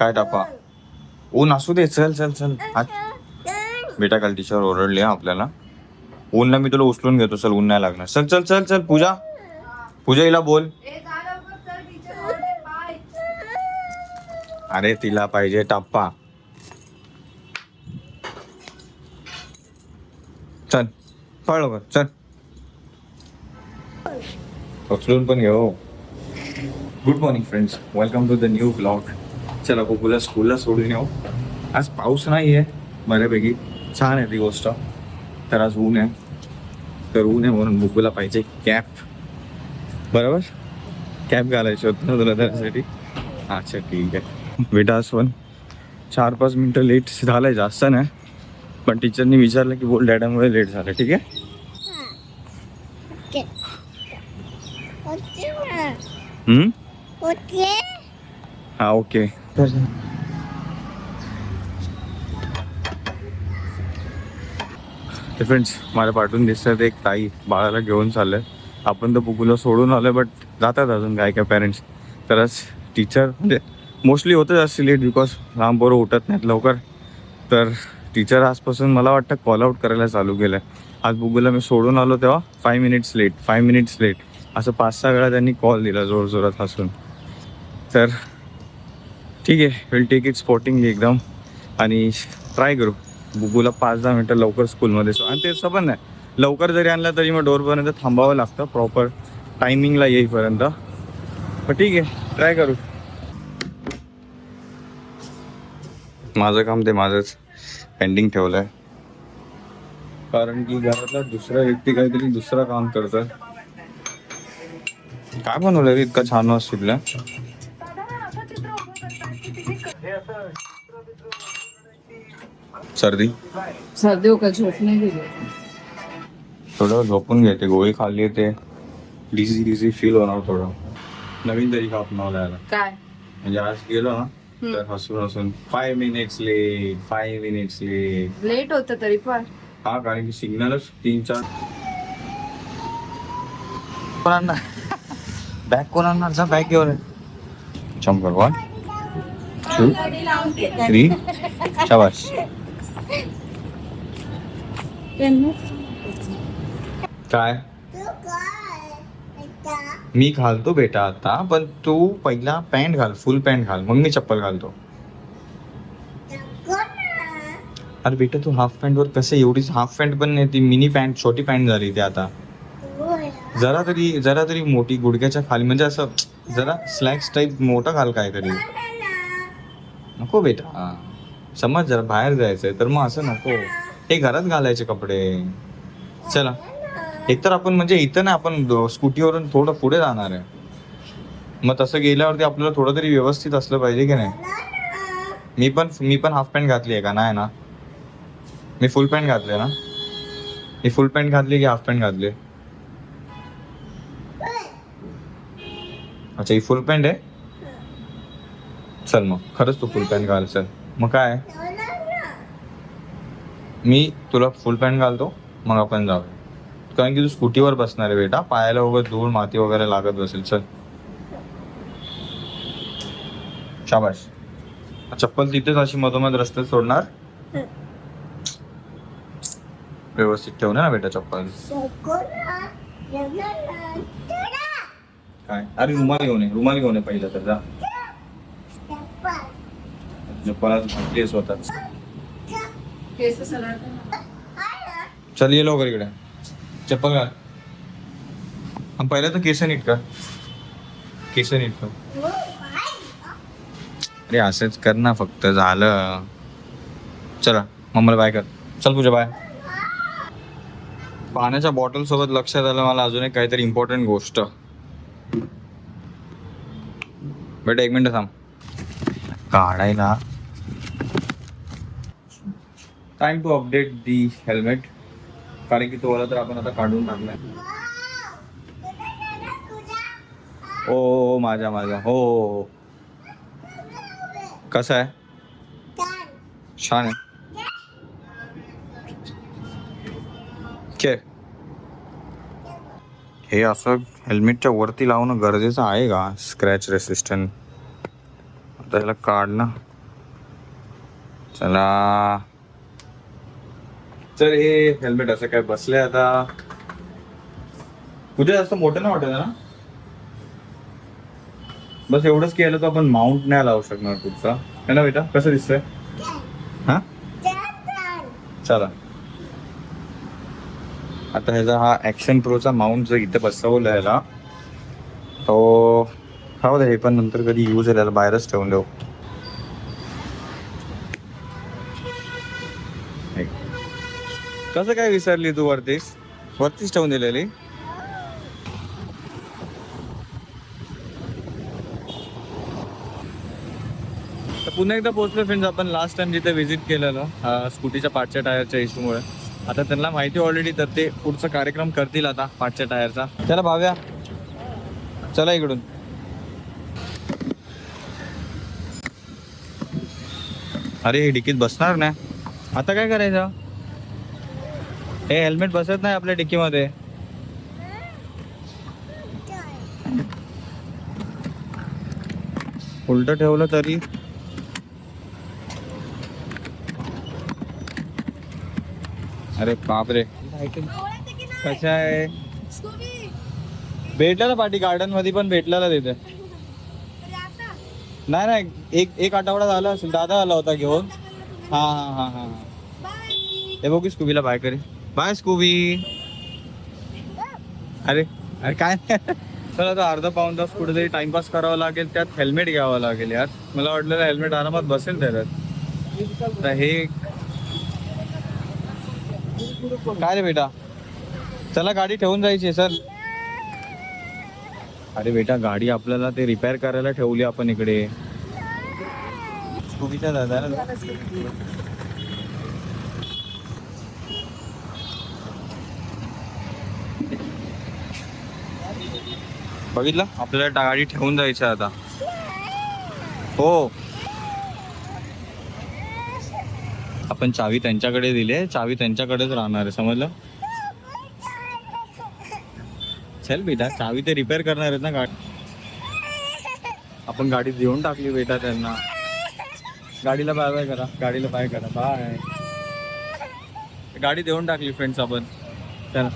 काय टापा? ऊन असू दे चल चल चल. आज बेटा काल टीचर ओरडले आपल्याला. ऊनला मी तुला उचलून घेतो चल ऊन नाही लागणार. चल चल चल चल पूजा. पूजा हिला बोल. अरे तिला पाहिजे टप्पा. चल पळ चल. उचलून पण घेऊ हो. Good morning friends welcome to the new blog चला बघूला स्कूलला सोडून येऊ. आज पाऊस नाही आहे बऱ्यापैकी. छान आहे ती गोष्ट. तर आज ऊन आहे. तर ऊन आहे म्हणून बुकूला पाहिजे कॅप बरोबर? कॅप घालायची होती ना तुला त्यासाठी? अच्छा ठीक आहे. बेटा पण चार पाच मिनटं लेट झालंय जास्त नाही. पण टीचरनी विचारलं की बोल डॅडामुळे लेट झालं ठीक आहे? हम्म? हा ओके. ते फ्रेंड्स मला पाठवून दिसतात एक ताई बाळाला घेऊन चाललंय आपण तर बुकूला सोडून आलोय बट जातात अजून काय काय पेरेंट्स तर आज टीचर म्हणजे मोस्टली होतच असतील लेट बिकॉज लांब पोरं उठत नाहीत लवकर. तर टीचर आजपासून मला वाटतं कॉल आउट करायला चालू केलं आज बुगूला मी सोडून आलो तेव्हा five minutes late five minutes late असं पाच सहा वेळा त्यांनी कॉल दिला जोरजोरात हसून. तर ठीक आहे विल टेक इट स्पॉटिंगली एकदम. आणि ट्राय करू. बुबूला पाच दहा मिनटं लवकर स्कूलमध्ये आणि ते पण नाही. लवकर जरी आणला तरी मग डोरपर्यंत थांबावं लागतं प्रॉपर टायमिंगला येईपर्यंत. पण ठीक आहे ट्राय करू. माझं काम ते माझंच. पेंडिंग ठेवलं आहे कारण की घरातला दुसरा व्यक्ती काहीतरी दुसरं काम करतं काय बनवलं रे? इतका छान वाजतो सर्दी? सर्दी होकर झोप नाही गेली थोडं झोपून घेते गोळी खाल्ली ते डिझी डिझी फील होणार थोडं। नवीन तरी का यायला काय? म्हणजे आज गेलो ना तर हसून हसून five minutes late five minutes late late होत तरी पण। हा कारण की सिग्नलच तीन चार। कोण बॅग जा बॅग घेऊन चंपर वन टू थ्री शाबाश। काय? मी घालतो बेटा आता पण तू पहिला पॅन्ट घाल फुल पॅन्ट घाल मग मी चप्पल घालतो. अरे बेटा तू हाफ पॅन्ट वर कसं एवढीच हाफ पॅन्ट पण नाही ती मिनी पॅन्ट छोटी पॅन्ट झाली ती आता. जरा तरी जरा तरी मोठी गुडघ्याच्या खाली म्हणजे असं जरा स्लॅक्स टाईप मोठा घाल काहीतरी. नको बेटा. समज जरा बाहेर जायचंय तर मग असं नको. हे घरात घालायचे कपडे. चला. एकतर आपण म्हणजे इथं ना आपण स्कूटीवरून थोडं पुढे जाणार आहे. मग तसं गेल्यावरती आपल्याला थोडं तरी व्यवस्थित असलं पाहिजे की नाही? मी पण मी पण हाफ पॅन्ट घातली आहे का? नाही ना? मी फुल पॅन्ट घातली ना? मी फुल पॅन्ट घातली की हाफ पॅन्ट घातली? अच्छा ही फुल पॅन्ट आहे? चल मग. खरंच तू फुल पॅन्ट घाल चल. मग काय? मी तुला फुल पॅन्ट घालतो मग आपण जाऊ कारण की तू स्कूटीवर बसणार आहे बेटा पायाला वगैरे धूळ माती वगैरे लागत बसेल चल. शाबाश चप्पल तिथेच अशी मधोमध रस्त्यात सोडणार. व्यवस्थित ठेवणार ना बेटा चप्पल. काय? अरे रुमाल घेऊन ये रुमाल घेऊन ये पहिलं तर जा. चप्पल. आज घातली स्वतःच. चल ये लवकर इकडे. चप्पल घाल. आणि पहिलं तर केस नीट कर. केस नीट कर. अरे असंच कर ना फक्त झालं. चला मम्माला बाय कर. चल पूजा बाय पाण्याच्या बॉटल सोबत लक्षात आलं मला अजून एक काहीतरी इम्पॉर्टंट गोष्ट. बेटा एक मिनिट थांब. काढायला time to update the helmet कारण की तो आला तर आपण आता काढून टाकलाय. ओ माझ्या माझ्या. हो हो, हो, हो. कसं आहे? छान आहे. हे असं हेल्मेटच्या वरती लावणं गरजेचं आहे का? स्क्रॅच रेसिस्टंट आता याला काढणं. चला. तर हे हेल्मेट असं काय बसले आता. कुठे जास्त मोठं नाही वाटत आहे ना? बस एवढंच केलं तर आपण माउंट नाही लावू शकणार पुढचा. है ना बेटा? कसं दिसतंय? हा? चला. आता ह्याचा हा ऍक्शन प्रोचा माउंट जो इथे बसवला याला तो हा हे पण नंतर कधी यूज आहे बाहेरच ठेवून देऊ. कसं काय विसरली तू वरतीस? वरतीच ठेवून दिलेली. तर पुन्हा एकदा पोहोचलो फ्रेंड्स आपण लास्ट टाइम जिथे व्हिजिट केलेलं स्कूटीच्या पाचच्या टायरच्या इश्यूमुळे आता त्यांना माहिती ऑलरेडी तर ते पुढचा कार्यक्रम करतील आता पाचच्या टायरचा. चला भाव्या. चला इकडून. अरे हे डिकीत बसणार ना. आता काय करायचं? हे हेल्मेट बसत नाही आपल्या डिक्कीमध्ये. उलट ठेवलं तरी. अरे बापरे. कशा आहे? भेटलं ना पाठी गार्डनमध्ये पण भेटलेला तिथे. नाही नाही एक एक आठवडा झाला असेल दादा आला होता घेऊन. हा हा हा हा हा. हे बघू स्कूबीला बाय करे. Bye Scooby. अरे अरे काय? चला आता अर्धा पाऊन तास कुठेतरी टाइमपास करावा लागेल त्यात हेल्मेट घ्यावं लागेल यार. मला वाटलेलं हेल्मेट आरामात बसेल त्याच्यात. तर हे काय रे बेटा? चला गाडी ठेवून जायची सर अरे बेटा गाडी आपल्याला ते रिपेअर करायला ठेवली आपण इकडे. स्कूबीच्या दादा बघितलं? आपल्याला गाडी ठेवून जायची आहे आता. हो. आपण चावी त्यांच्याकडे दिली चावी त्यांच्याकडेच राहणार आहे समजलं? चल बेटा चावी ते रिपेअर करणार आहेत ना गाडी. आपण गाडी देऊन टाकली बेटा त्यांना. गाडीला बाय बाय करा. गाडीला बाय करा. बाय गाडी देऊन टाकली फ्रेंड्स आपण. चला.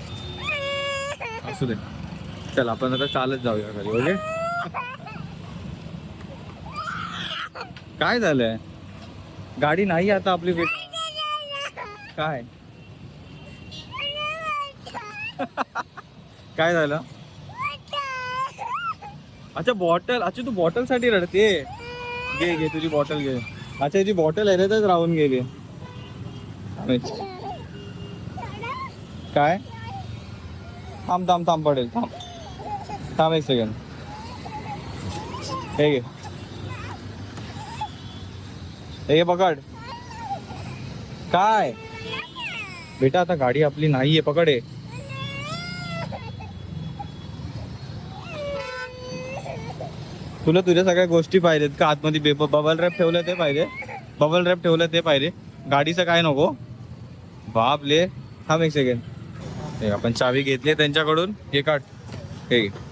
असू दे. चल आपण आता चालत जाऊया घरी ओके? काय झालंय? गाडी नाही आता आपली भेट काय? काय झालं? अच्छा बॉटल अच्छा तू बॉटलसाठी रडते. घे घे तुझी बॉटल घे. अच्छा तुझी बॉटल ह्याच्यातच राहून गेली काय? थांब थांब थांब पडेल थांब. थांब एक सेकंड हे घे. हे पकड. काय? बेटा आता गाडी आपली नाहीये पकड हे. तुला तुझ्या सगळ्या गोष्टी पाहिजेत का? आतमध्ये पेपर बबल रॅप ठेवलं ते पाहिजे. बबल रॅप ठेवलं ते पाहिजे. गाडीचं काय नको? बापले थांब एक सेकंड हे आपण चावी घेतली त्यांच्याकडून. हे काढ. हे घे.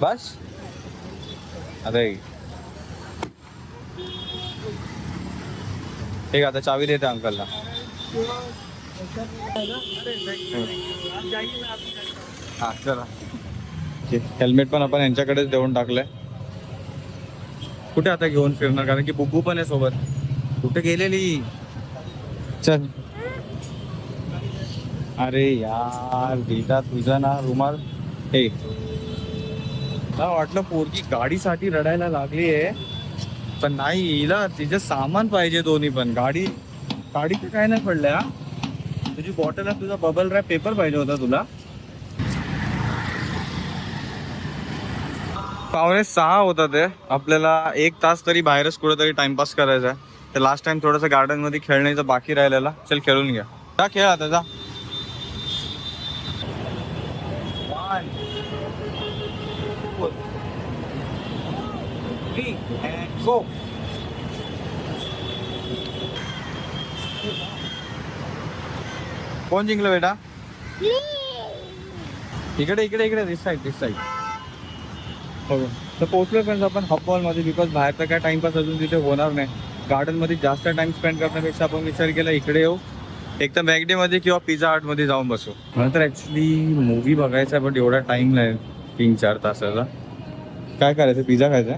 बस आता हे घे. ठीक आहे आता चावी देते अंकलला हा चला हेल्मेट पण आपण यांच्याकडेच देऊन टाकलंय. कुठे आता घेऊन फिरणार? कारण की बुब्बू पण आहे सोबत. कुठे गेलेली? चल. अरे यार बेटा तुझा ना रुमाल हे. मला वाटलं पोरगी गाडीसाठी रडायला लागली आहे. पण नाही हिला तिचं सामान पाहिजे दोन्ही पण. गाडी गाडीचं काय नाही पडल्या. तुझी बॉटल आहे तुझा बबल रॅप पेपर पाहिजे होता तुला. पावणे सहा होता ते. आपल्याला एक तास तरी बाहेरच कुठेतरी टाइमपास करायचा आहे. तर लास्ट टाइम थोडंसं गार्डनमध्ये खेळण्याचं बाकी राहिलेला. चल खेळून घ्या. जा खेळ आता जा. One, three, and go. कोण जिंकलं बेटा. इकडे इकडे इकडे दिस साईड दिस साईड हो. तर पोहोचलो फ्रेंड्स आपण हब मॉलमध्ये बिकॉज बाहेरचा काय टाइमपास अजून तिथे होणार नाही. गार्डनमध्ये जास्त टाइम स्पेंड करण्यापेक्षा आपण विचार केला इकडे येऊ. एक तर मॅगडेमध्ये किंवा पिझ्झा मध्ये जाऊन बसू. मला तर ॲक्च्युली मूवी बघायचा आहे बट एवढा टाइम नाही. तीन चार तासाचा. काय करायचं? पिझ्झा खायचा?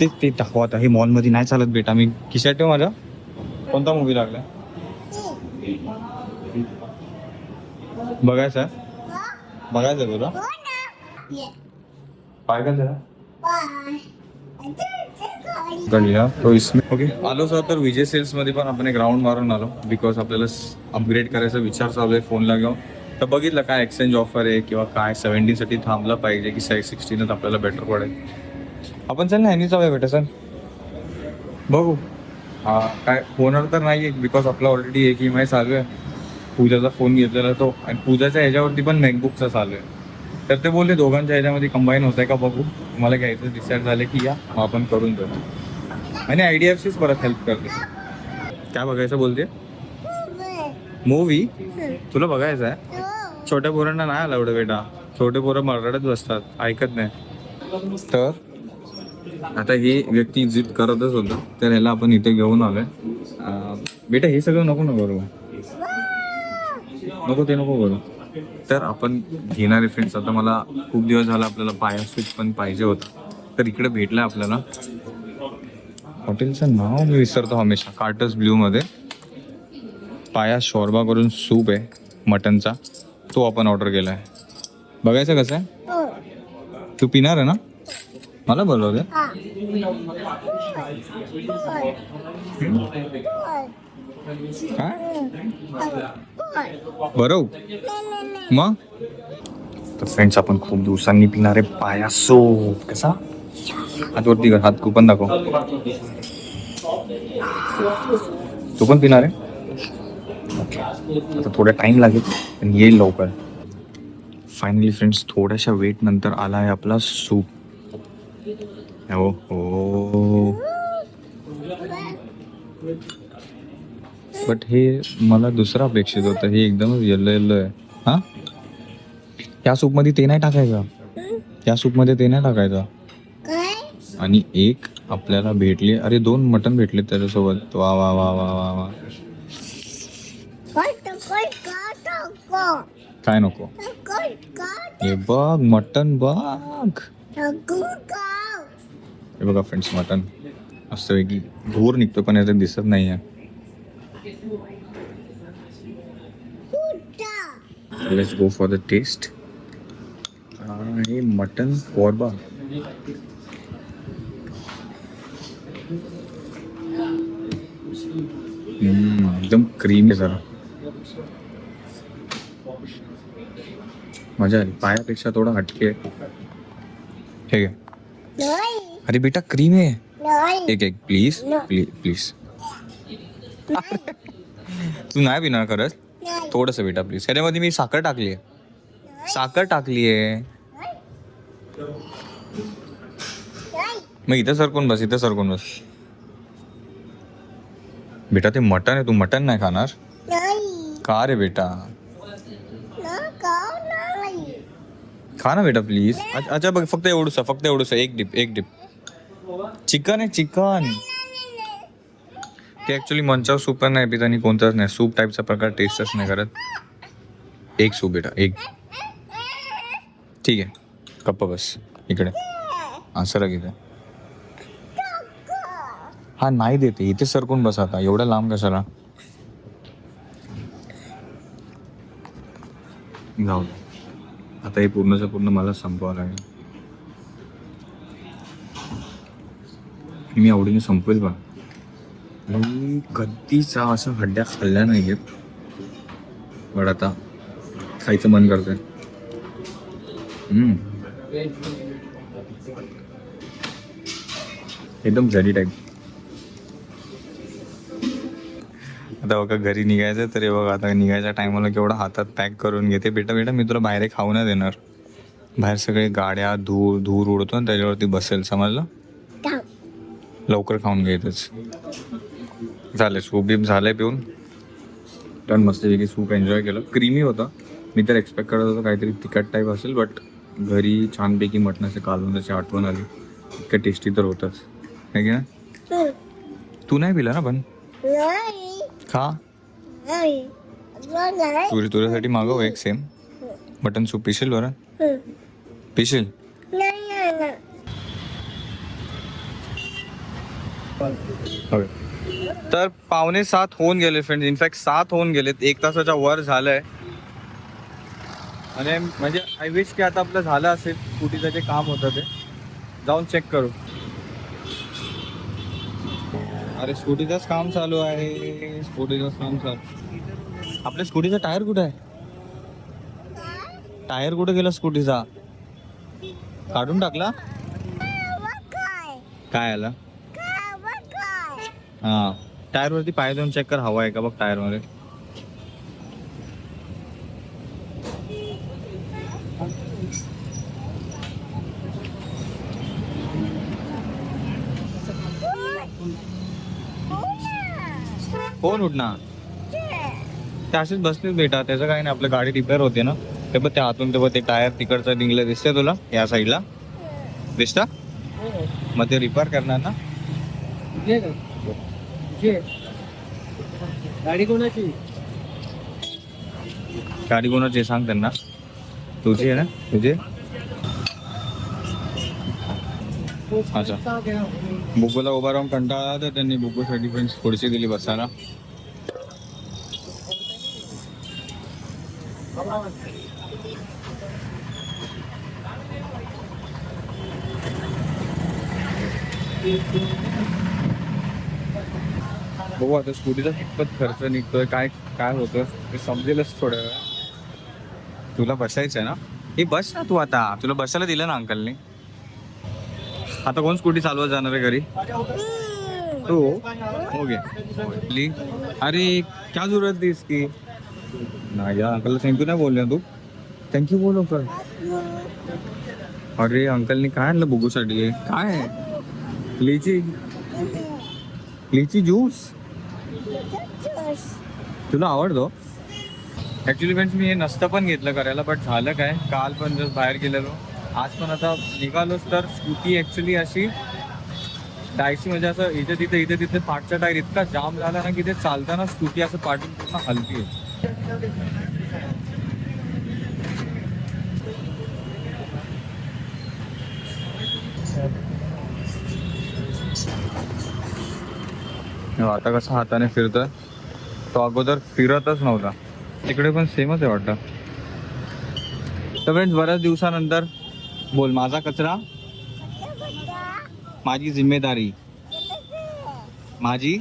ते ते दाखवा आता. हे मॉलमध्ये नाही चालत बेटा. मी खिशात ठेव माझ्या कोणता मूवी लागला? बघायचा? बघायचं तुला? काय का जरा. तो इसमें ओके आलो सर तर विजय सेल्समध्ये पण आपण एक राऊंड मारून आलो. बिकॉज आपल्याला अपग्रेड करायचा विचार चालू आहे. फोनला घेऊन. तर बघितलं काय एक्सचेंज ऑफर आहे किंवा काय सेवन्टीनसाठी थांबलं पाहिजे की साईज सिक्स्टीनच आपल्याला बेटर पडेल. आपण चल ना ह्यानी जाऊया बेटा सर बघू. हा काय होणार तर नाही आहे बिकॉज आपला ऑलरेडी एक ई एम आय चालू आहे. पूजाचा फोन घेतलेला तो. आणि पूजाच्या ह्याच्यावरती पण मॅकबुकचा चालू आहे. तर ते बोलले दोघांच्या ह्याच्यामध्ये कंबाईन होत आहे का बघू? मला घ्यायचं डिसाईड झालं की या मग आपण करून देतो आणि आय डी एफ सीच परत हेल्प करते. काय बघायचं बोलते? मूवी तुला बघायचं आहे? छोट्या पोरांना नाही आला एवढं बेटा. छोटे पोरं मरडत बसतात. ऐकत नाही. तर? आता ही व्यक्ती जिद करतच होतं. तर ह्याला आपण इथे घेऊन आलोय. बेटा हे सगळं नको नको करू. नको ते नको करू. तर आपण घेणारे फ्रेंड्स आता मला खूप दिवस झाला आपल्याला पाया सूप पण पाहिजे होता. तर इकडे भेटलं आपल्याला. हॉटेलचं नाव मी विसरतो हमेशा. कार्टस ब्ल्यूमध्ये पाया शॉर्बा करून सूप आहे मटनचा. तो आपण ऑर्डर केला आहे. बघायचं कसं आहे? तू पिणार आहे ना? मला बोलवते काय? बरोबर मग? तर फ्रेंड्स आपण खूप दिवसांनी पिणारे पाया सूप. कसा? हात वरती कर हात कुपन दाखव. तू पण पिणार आहे? आता थोडा टाइम लागेल पण येईल लवकर. फायनली फ्रेंड्स थोड्याशा वेट नंतर आला आहे आपला सूप हो हो. बट हे मला दुसरं अपेक्षित होतं. हे एकदमच येल्लो येल्लो आहे. हा? या सूपमध्ये ते नाही टाकायचं? या सूपमध्ये ते नाही टाकायचं? आणि एक आपल्याला भेटले. अरे दोन मटन भेटले त्याच्यासोबत. वा वा वा वा वा वा. काय नको हे बघ मटन बघ हे बघा फ्रेंड्स मटन असं आहे की धूर निघतो पण याच्यात दिसत नाही आहे let's go for the taste आणि मटन कोरबा एकदम क्रीमी जरा मजा आली पायापेक्षा थोडा हटके. आहे. हे घे. अरे बेटा क्रीम आहे. एक एक प्लीज प्लीज प्लीज तू नाही पिणार खरंच? थोडस बेटा प्लीज ह्याच्यामध्ये मी साखर टाकली आहे साखर टाकली आहे मग इथं सरकून बस इथं सरकून बस. बेटा ते मटन आहे. तू मटन नाही खाणार? का रे बेटा? खा ना बेटा प्लीज अच्छा बघ फक्त एवढंच फक्त एवढंच एक डिप एक डिप चिकन आहे चिकन. ते ऍक्च्युली मंचाव सूप पण नाही पित आणि कोणताच नाही. सूप टाईपचा प्रकार टेस्टच नाही करत. एक सूप बेटा एक. ठीक आहे. कप्पा बस. इकडे. असं सरक इथे. हा नाही देते इथे सरकून बस आता. एवढ्या लांब कशाला? जाऊ दे. आता हे पूर्णचं पूर्ण मला संपवावं लागेल. मी आवडीने संपवेल बा. मी कधीचा असं खड्ड्या खाल्ल्या नाही आहे पण आता खायचं मन करतंय. एकदम जडी टाईप आता बघा घरी निघायचं तर हे बघा आता निघायच्या टायमाला केवढा हातात पॅक करून घेते. बेटा बेटा मी तुला बाहेर खाऊ नाही देणार. बाहेर सगळे गाड्या धूर धूर उडतो आणि त्याच्यावरती बसेल समजलं? लवकर खाऊन घ्यायचंच झालं सूप बीप झालंय पिऊन. पण मस्तपैकी सूप एन्जॉय केलं. क्रीमी होतं. मी तर एक्सपेक्ट करत होतो काहीतरी तिखट टाईप असेल बट घरी छानपैकी मटणाचे कालवणाची आठवण आली. इतकं टेस्टी तर होतच. है की ना तू नाही पिला ना पण? खा. तुझ्या तुझ्यासाठी मागव एक सेम मटन सूप पिशील बरं? पिशील. तर पावणे सात होऊन गेले फ्रेंड इनफॅक्ट सात होऊन गेलेत. एक तासाच्या वर झालंय. आणि म्हणजे आय विश की आता आपलं झालं असेल. स्कूटीचं जे काम होतं ते. जाऊन चेक करू. अरे स्कूटीचंच काम चालू आहे. स्कूटीचंच काम चालू. आपल्या स्कूटीचा टायर कुठे आहे? टायर कुठे गेला स्कूटीचा? काढून टाकला? काय आला? हा. टायर वरती पाय देऊन चेक कर हवा आहे का बघ टायरमध्ये कोण उठणार ते असेच बसलेच बेटा त्याचं काय नाही आपलं गाडी रिपेअर होते ना. ते बघ त्या आतून ते बघ ते टायर तिकडचं निघलं दिसतंय तुला? या साईडला दिसता? मग ते रिपेअर करणार ना? गाडी कोणाची? गाडी कोणाची सांग त्यांना. तुझी आहे ना? तुझी अच्छा. बुब्बूला उभा राहून कंटाळा आला तर त्यांनी बुब्बूसाठी पण खुर्ची दिली बसायला. बघू आता स्कूटीचा कितपत खर्च निघतोय काय काय होतं ते समजेलच थोड्या वेळा तुला बसायचं आहे ना? हे बस ना तू आता. तुला बसायला दिलं ना अंकलने? आता कोण स्कूटी चालवत जाणार आहे घरी? तू? हो ली अरे क्या जरूरत थी इसकी? नाही यार अंकलला थँक्यू नाही बोलले तू? थँक्यू बोलो कर अरे अंकलने काय आणलं बुगूसाठी काय? आहे? लिची? लिची ज्यूस तुला आवडतो? ऍक्च्युली फ्रेंड्स मी हे नसतं पण घेतलं करायला बट झालं काय? काल पण जस्ट बाहेर गेलेलो. आज पण आता निघालोच तर स्कूटी ऍक्च्युली अशी डायसी म्हणजे असं इथे तिथे इथे तिथे पाठचा टायर इतका जाम झाला ना की ते चालताना स्कूटी असं पाठून पूर्ण हलती आता कसं हाताने फिरतोय. तो अगोदर फिरतच नव्हता. तिकडे पण सेमच आहे वाटतं. तर फ्रेंड्स बऱ्याच दिवसानंतर बोल माझा कचरा? माझी जिम्मेदारी. माझी?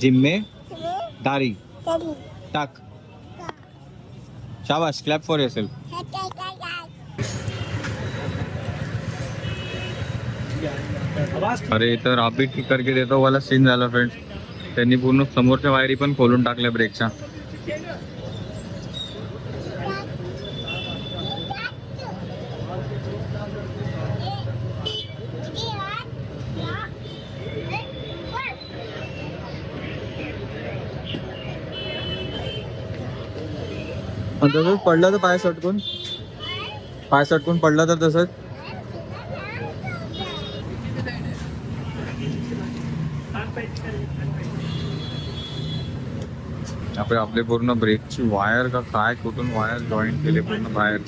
जिम्मेदारी टाक. शाबाश क्लॅप फॉर असेल अरे तर रापीट किक करके देतो वाला सीन झाला फ्रेंड्स त्यांनी पूर्ण समोरच्या वायरी पण खोलून टाकल्या ब्रेकच्या आणि तसंच पडलं तर पाय सटकून. पाय सटकून पडलं तर तसंच. आपले आपले पूर्ण ब्रेकची वायर का काय कुठून वायर जॉईन केले पूर्ण बाहेर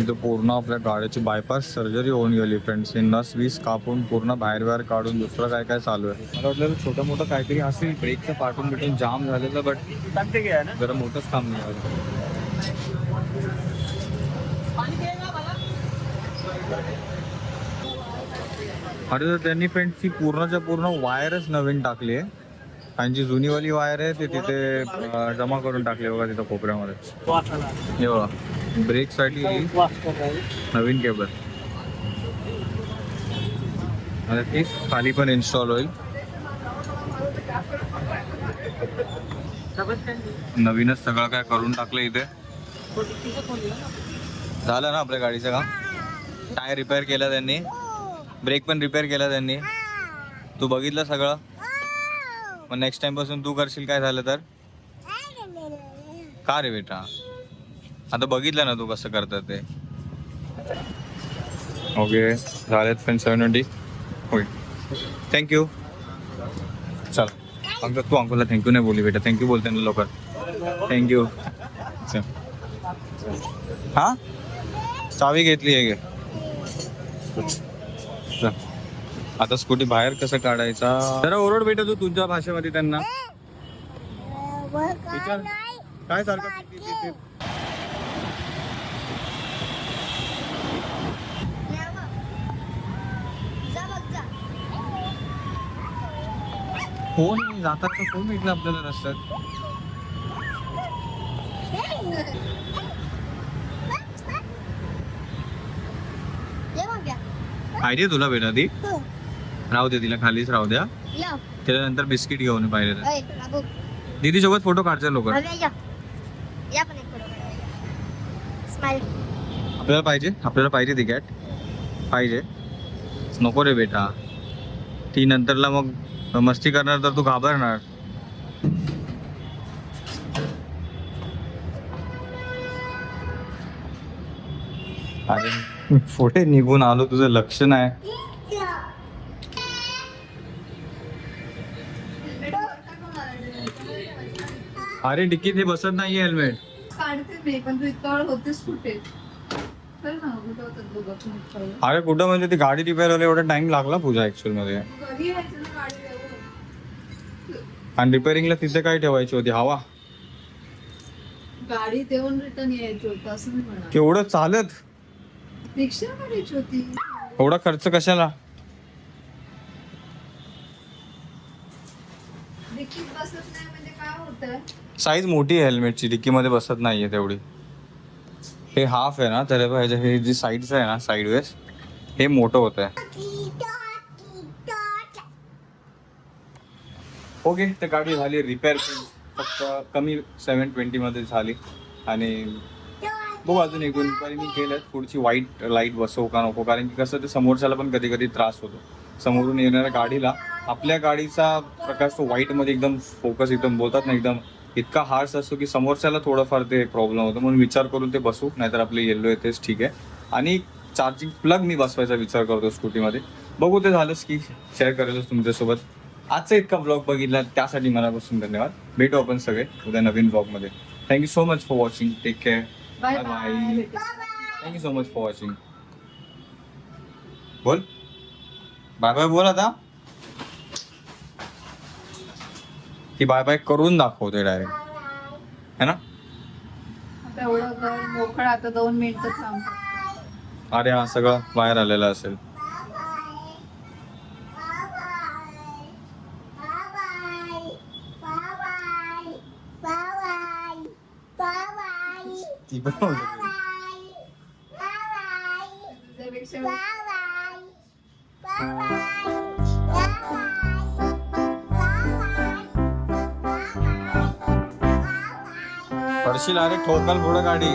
इथं पूर्ण आपल्या गाड्याची बायपास सर्जरी होऊन गेली. फ्रेंड्स हे नस वीस कापून पूर्ण बाहेर बाहेर काढून दुसरं काय काय चालू आहे. मला वाटलं छोटं मोठं काहीतरी असेल ब्रेकचं पाठून बिटून जाम झालेलं बट जरा मोठंच काम निघालं अरे तर त्यांनी फ्रेंड्सची पूर्णच्या पूर्ण वायरच नवीन टाकली आहे. आणि जी जुनीवाली वायर आहे ते तिथे जमा करून टाकली बघा तिथं कोपऱ्यामध्ये. हे बघा. ब्रेकसाठी नवीन केबल आता तीच खाली पण इन्स्टॉल होईल. नवीनच सगळं काय करून टाकलं इथे. झालं ना आपल्या गाडीचं काम? टायर रिपेअर केला त्यांनी. ब्रेक पण रिपेअर केला त्यांनी. तू बघितलं सगळं? मग नेक्स्ट टाइमपासून तू करशील काय झालं तर? का रे बेटा? आता बघितलं ना तू कसं करतात ते. ओके झालेत फ्रेंड सेवन ट्वेंटी होय थँक्यू चल. अंकल तू अंकुलला थँक्यू नाही बोलली बेटा. थँक्यू बोलते ना लवकर. थँक्यू चल. हा? चावी घेतली आहे. गे चल. आता स्कूटी बाहेर कसं काढायचा? जरा ओरड बेटा तू तुझ्या भाषेमध्ये त्यांना. विचार. काय सारखं? कोण जातात का? कोण भेटलं आपल्याला रस्त्यात? पाहिजे तुला बेटा ती? राहू दे तिला खालीच राहू द्या. त्याच्यानंतर बिस्किट घेऊन पाहिजे तर दीदी सोबत फोटो काढचे लोक आपल्याला पाहिजे आपल्याला पाहिजे ती कॅट पाहिजे. नको रे बेटा. ती नंतरला मग मस्ती करणार तर तू घाबरणार. अरे पुढे निघून आलो तुझं लक्ष नाही. अरे डिक्कीत हे बसत नाहीये हेल्मेट? अरे कुठं म्हणजे ती गाडी रिपेअर व्हायला एवढा टाइम लागला पूजा ऍक्च्युअलमध्ये. आणि रिपेअरिंगला तिथे काय ठेवायची होती? हवा? गाडी देऊन रिटर्न यायचं होतं असं मी केवढं चालत? रिक्षा काढायची होती. एवढा खर्च कशाला? डिकीत बसत नाही म्हणजे काय साईज मोठी आहे हेल्मेटची डिक्कीमध्ये बसत नाहीये तेवढी. हे हाफ आहे ना तर हे बघ, ह्याच्या- हे जी साईडचं आहे ना साईड वेस हे मोठं होत आहे ओके तर गाडी झाली रिपेअर फक्त कमी सेवन ट्वेंटीमध्ये झाली. आणि बघू अजून एक दोन मी केल्यात. पुढची वाईट लाइट बसवू का नको? कारण की कसं ते समोरच्याला पण कधी कधी त्रास होतो. समोरून येणाऱ्या गाडीला आपल्या गाडीचा प्रकाश तो व्हाईटमध्ये एकदम फोकस एकदम बोलतात ना एकदम इतका हार्स असतो की समोरच्याला थोडंफार ते प्रॉब्लेम होतो. म्हणून विचार करून ते बसू नाहीतर आपले येल्लो येतेच ठीक आहे. आणि चार्जिंग प्लग मी बसवायचा विचार करतो स्कूटीमध्ये बघू ते झालंच की शेअर करेलच तुमच्यासोबत. आजचा इतका ब्लॉग बघितला त्यासाठी मनापासून धन्यवाद. भेटू आपण सगळे उद्या नवीन ब्लॉगमध्ये thank you so much for watching take care bye bye. Thank you so much for watching बोल बाय बाय बोल. आता. ती बाय बाय करून दाखवते डायरेक्ट है ना? आता एवढं घर मोकळं आता दोन मिनिटं थांब. अरे हा सगळं बाहेर आलेलं असेल. पडशील अरे ठोकल पुढं गाडी.